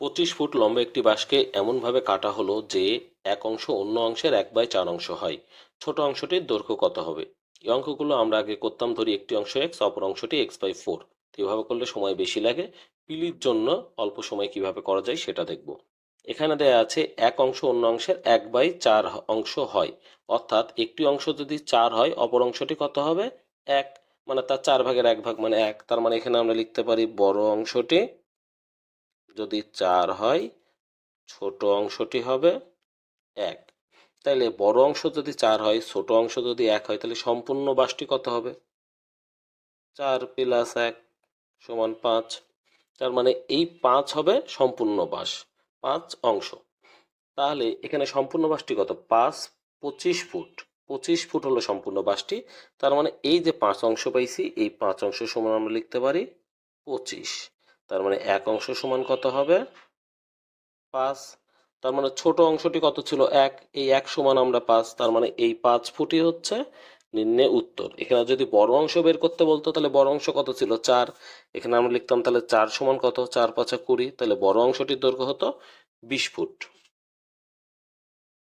পঁচিশ ফুট লম্বা একটি বাঁশকে এমনভাবে কাটা হলো যে এক অংশ অন্য অংশের এক বাই চার অংশ হয়। ছোট অংশটির দৈর্ঘ্য কত হবে? এই অঙ্কগুলো আমরা আগে করতাম ধরি একটি অংশ এক্স অপর অংশটি এক্স বাই ফোর এভাবে করলে সময় বেশি লাগে। পিলির জন্য অল্প সময় কীভাবে করা যায় সেটা দেখব। এখানে দেয়া আছে এক অংশ অন্য অংশের এক বাই চার অংশ হয়। অর্থাৎ একটি অংশ যদি চার হয়, অপর অংশটি কত হবে? এক। মানে তার চার ভাগের এক ভাগ মানে এক। তার মানে এখানে আমরা লিখতে পারি বড় অংশটি যদি চার হয়, ছোট অংশটি হবে এক। তাইলে বড় অংশ যদি চার হয়, ছোট অংশ যদি এক হয় তাহলে সম্পূর্ণ বাসটি কত হবে? চার প্লাস এক সমান পাঁচ। তার মানে এই পাঁচ হবে সম্পূর্ণ বাস, পাঁচ অংশ। তাহলে এখানে সম্পূর্ণ বাসটি কত? পাঁচ, পঁচিশ ফুট। পঁচিশ ফুট হলো সম্পূর্ণ বাসটি। তার মানে এই যে পাঁচ অংশ পাইছি, এই পাঁচ অংশ সমান আমরা লিখতে পারি পঁচিশ। তার মানে এক অংশ সমান কত হবে? পাঁচ। তার মানে ছোট অংশটি কত ছিল? এক। এই এক সমান আমরা পাঁচ। তার মানে এই পাঁচ ফুটি হচ্ছে নিম্নে উত্তর। এখানে যদি বড় অংশ বের করতে বলতো, তাহলে বড় অংশ কত ছিল? চার। এখানে আমরা লিখতাম তাহলে চার সমান কত? চার পাঁচা কুড়ি। তাহলে বড় অংশটির দৈর্ঘ্য হতো বিশ ফুট।